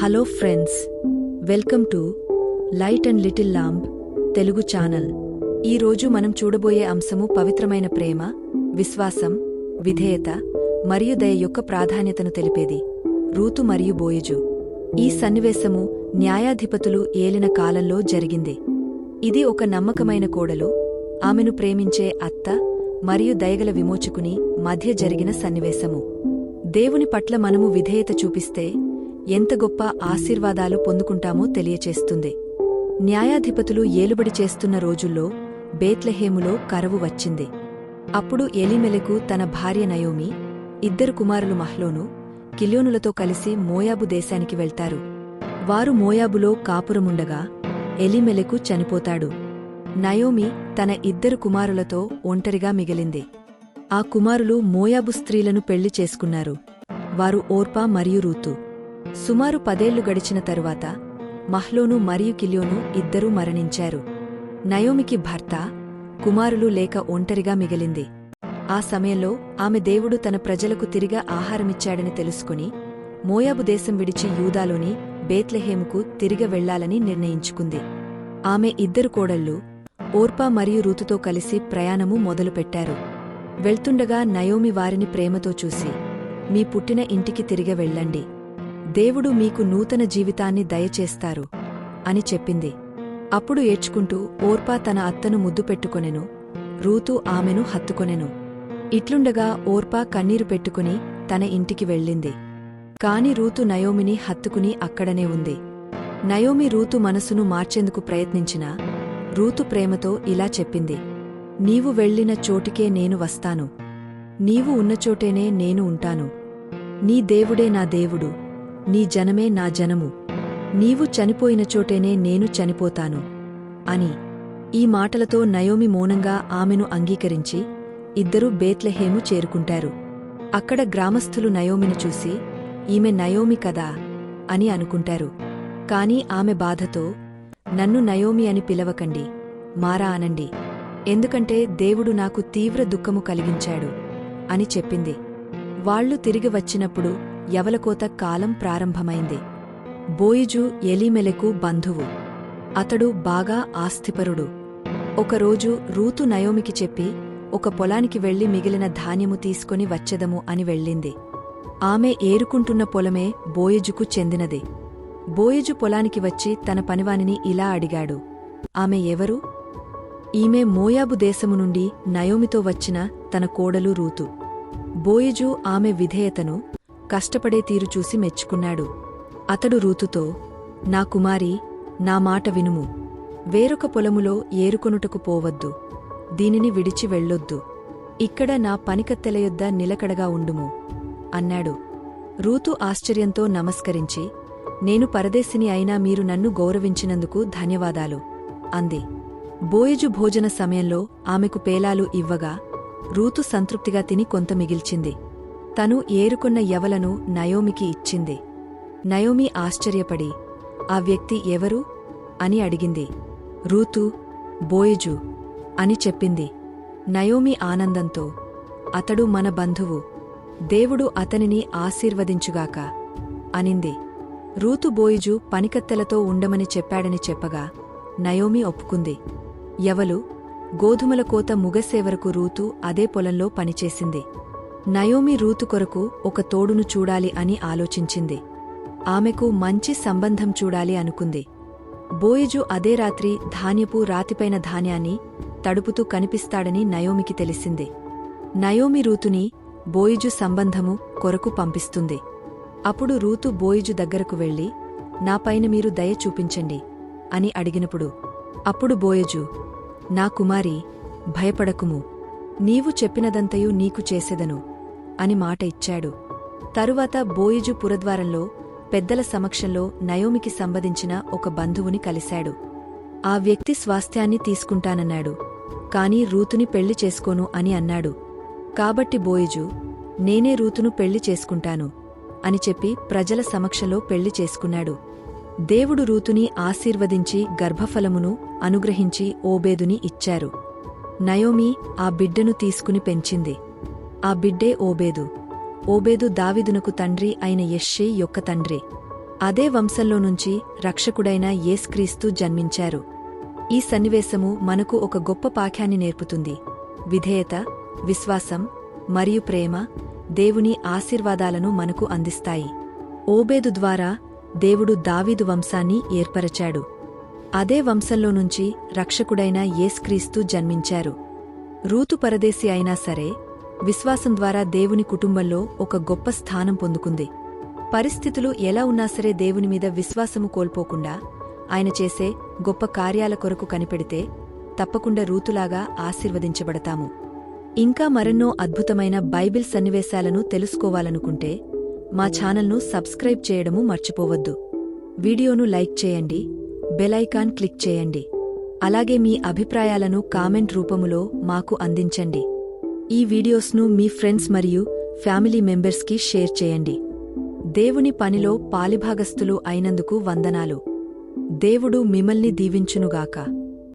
Hello friends welcome to light and little lamb Telugu channel ఈ రోజు మనం చూడబోయే అంశము పవిత్రమైన ప్రేమ విశ్వాసం విధేయత మరియు దయ యొక్క ప్రాధాన్యతను తెలిపేది. రూతు మరియు బోయజు. ఈ సన్నివేశము న్యాయాధిపతులు ఏలిన కాలంలో జరిగింది. ఇది ఒక నమ్మకమైన కోడలు ఆమెను ప్రేమించే అత్త మరియు దయగల విమోచకుని మధ్య జరిగిన సన్నివేశము. దేవుని పట్ల మనము విధేయత చూపిస్తే ఎంత గొప్ప ఆశీర్వాదాలు పొందుకుంటామో తెలియచేస్తుంది. న్యాయాధిపతులు ఏలుబడి చేస్తున్న రోజుల్లో బేత్లెహేములో కరవు వచ్చింది. అప్పుడు ఎలిమెలకు తన భార్య నయోమి ఇద్దరు కుమారులు మహ్లోను కిల్యోనులతో కలిసి మోయాబు దేశానికి వెళ్తారు. వారు మోయాబులో కాపురముండగా ఎలిమెలకు చనిపోతాడు. నయోమి తన ఇద్దరు కుమారులతో ఒంటరిగా మిగిలింది. ఆ కుమారులు మోయాబు స్త్రీలను పెళ్ళి చేసుకున్నారు. వారు ఓర్పా మరియు రూతు. సుమారు పదేళ్ళు గడిచిన తరువాత మహ్లోను మరియు కిలియోను ఇద్దరూ మరణించారు. నయోమికి భర్త కుమారులు లేక ఒంటరిగా మిగిలింది. ఆ సమయంలో ఆమె దేవుడు తన ప్రజలకు తిరిగా ఆహారమిచ్చాడని తెలుసుకుని మోయాబు దేశం విడిచి యూదాలోని బేత్లెహేముకు తిరిగ వెళ్ళాలని నిర్ణయించుకుంది. ఆమె ఇద్దరు కోడళ్ళు ఓర్పా మరియు రూతుతో కలిసి ప్రయాణము మొదలుపెట్టారు. వెళ్తుండగా నయోమి వారిని ప్రేమతో చూసి మీ పుట్టిన ఇంటికి తిరిగ వెళ్ళండి. దేవుడు మీకు నూతన జీవితాన్ని దయచేస్తారు అని చెప్పింది. అప్పుడు ఏడ్చుకుంటూ ఓర్పా తన అత్తను ముద్దు పెట్టుకొనెను. రూతు ఆమెను హత్తుకొనెను. ఇట్లుండగా ఓర్పా కన్నీరు పెట్టుకుని తన ఇంటికి వెళ్ళింది. కాని రూతు నయోమిని హత్తుకుని అక్కడనే ఉంది. నయోమి రూతు మనసును మార్చేందుకు ప్రయత్నించినా రూతు ప్రేమతో ఇలా చెప్పింది. నీవు వెళ్ళిన చోటికే నేను వస్తాను. నీవు ఉన్నచోటేనే నేను ఉంటాను. నీ దేవుడే నా దేవుడు. నీ జనమే నా జనము. నీవు చనిపోయిన చోటేనే నేను చనిపోతాను. అని ఈ మాటలతో నయోమి మౌనంగా ఆమెను అంగీకరించి ఇద్దరూ బేత్లెహేము చేరుకుంటారు. అక్కడ గ్రామస్థులు నయోమిని చూసి ఈమె నయోమి కదా అని అనుకుంటారు. కాని ఆమె బాధతో నన్ను నయోమి అని పిలవకండి మారా అనండి. ఎందుకంటే దేవుడు నాకు తీవ్ర దుఃఖము కలిగించాడు అని చెప్పింది. వాళ్ళు తిరిగి వచ్చినప్పుడు యవలకోత కాలం ప్రారంభమైంది. బోయిజు ఎలీమెలకు బంధువు. అతడు బాగా ఆస్తిపరుడు. ఒకరోజు రూతు నయోమికి చెప్పి ఒక పొలానికి వెళ్ళి మిగిలిన ధాన్యము తీసుకొని వచ్చెదము అని వెళ్ళింది. ఆమె ఏరుకుంటున్న పొలమే బోయజుకు చెందినది. బోయజు పొలానికి వచ్చి తన పనివానిని ఇలా అడిగాడు. ఆమె ఎవరు? ఈమె మోయాబు దేశము నుండి నయోమితో వచ్చిన తన కోడలు రూతు. బోయజు ఆమె విధేయతను కష్టపడే తీరు చూసి మెచ్చుకున్నాడు. అతడు రూతుతో నా కుమారి నా మాట వినుము. వేరొక పొలములో ఏరుకొనుటకు పోవద్దు. దీనిని విడిచి వెళ్ళొద్దు. ఇక్కడ నా పనికత్తెలయొద్ద నిలకడగా ఉండుము అన్నాడు. రూతు ఆశ్చర్యంతో నమస్కరించి నేను పరదేశిని అయినా మీరు నన్ను గౌరవించినందుకు ధన్యవాదాలు అంది. బోయజు భోజన సమయంలో ఆమెకు పేలాలు ఇవ్వగా రూతు సంతృప్తిగా తిని కొంత మిగిల్చింది. తను ఏరుకున్న యవలను నయోమికి ఇచ్చింది. నయోమి ఆశ్చర్యపడి ఆ వ్యక్తి ఎవరు? అని అడిగింది. రూతు బోయజు అని చెప్పింది. నయోమి ఆనందంతో అతడు మన బంధువు. దేవుడు అతనిని ఆశీర్వదించుగాక అనింది. రూతు బోయిజు పనికత్తెలతో ఉండమని చెప్పాడని చెప్పగా నయోమి ఒప్పుకుంది. ఎవలు గోధుమల కోత ముగసేవరకు రూతు అదే పొలంలో పనిచేసింది. నయోమి రూతు కొరకు ఒక తోడును చూడాలి అని ఆలోచించింది. ఆమెకు మంచి సంబంధం చూడాలి అనుకుంది. బోయిజు అదే రాత్రి ధాన్యపు రాతిపైన ధాన్యాన్ని తడుపుతూ కనిపిస్తాడని నయోమికి తెలిసింది. నయోమి రూతుని బోయిజు సంబంధము కొరకు పంపిస్తుంది. అప్పుడు రూతు బోయిజు దగ్గరకు వెళ్ళి నాపైన మీరు దయ చూపించండి అని అడిగినప్పుడు అప్పుడు బోయజు నా కుమారి భయపడకుము. నీవు చెప్పినదంతయు నీకు చేసెదను. అని మాట ఇచ్చాడు. తరువాత బోయిజు పురద్వారంలో పెద్దల సమక్షంలో నయోమికి సంబంధించిన ఒక బంధువుని కలిశాడు. ఆ వ్యక్తి స్వాస్థ్యాన్ని తీసుకుంటానన్నాడు. కాని రూతుని పెళ్ళి చేసుకోను అని అన్నాడు. కాబట్టి బోయిజు నేనే రూతును పెళ్ళి చేసుకుంటాను అని చెప్పి ప్రజల సమక్షంలో పెళ్ళి చేసుకున్నాడు. దేవుడు రూతుని ఆశీర్వదించి గర్భఫలమును అనుగ్రహించి ఓబేదుని ఇచ్చారు. నయోమి ఆ బిడ్డను తీసుకుని పెంచింది. ఆ బిడ్డే ఓబేదు. ఓబేదు దావిదునకు తండ్రి అయిన యెష్షే యొక్క తండ్రి. అదే వంశంలో నుంచి రక్షకుడైన యేస్క్రీస్తు జన్మించారు. ఈ సన్నివేశము మనకు ఒక గొప్ప పాఠ్యాన్ని నేర్పుతుంది. విధేయత విశ్వాసం మరియు ప్రేమ దేవుని ఆశీర్వాదాలను మనకు అందిస్తాయి. ఓబేదు ద్వారా దేవుడు దావీదు వంశాన్ని ఏర్పరచాడు. అదే వంశంలో నుంచి రక్షకుడైన యేస్క్రీస్తు జన్మించారు. రూతు పరదేశి అయినా సరే విశ్వాసం ద్వారా దేవుని కుటుంబంలో ఒక గొప్ప స్థానం పొందుకుంది. పరిస్థితులు ఎలా ఉన్నా సరే దేవుని మీద విశ్వాసము కోల్పోకుండా ఆయన చేసే గొప్ప కార్యాల కొరకు కనిపెడితే తప్పకుండా రూతులాగా ఆశీర్వదించబడతాము. ఇంకా మరెన్నో అద్భుతమైన బైబిల్ సన్నివేశాలను తెలుసుకోవాలనుకుంటే మా ఛానల్ను సబ్స్క్రైబ్ చేయడము మర్చిపోవద్దు. వీడియోను లైక్ చేయండి బెలైకాన్ క్లిక్ చేయండి. అలాగే మీ అభిప్రాయాలను కామెంట్ రూపములో మాకు అందించండి. ఈ వీడియోస్ను మీ ఫ్రెండ్స్ మరియు ఫ్యామిలీ మెంబర్స్కి షేర్ చేయండి. దేవుని పనిలో పాలిభాగస్థులు అయినందుకు వందనాలు. దేవుడు మిమ్మల్ని దీవించునుగాక.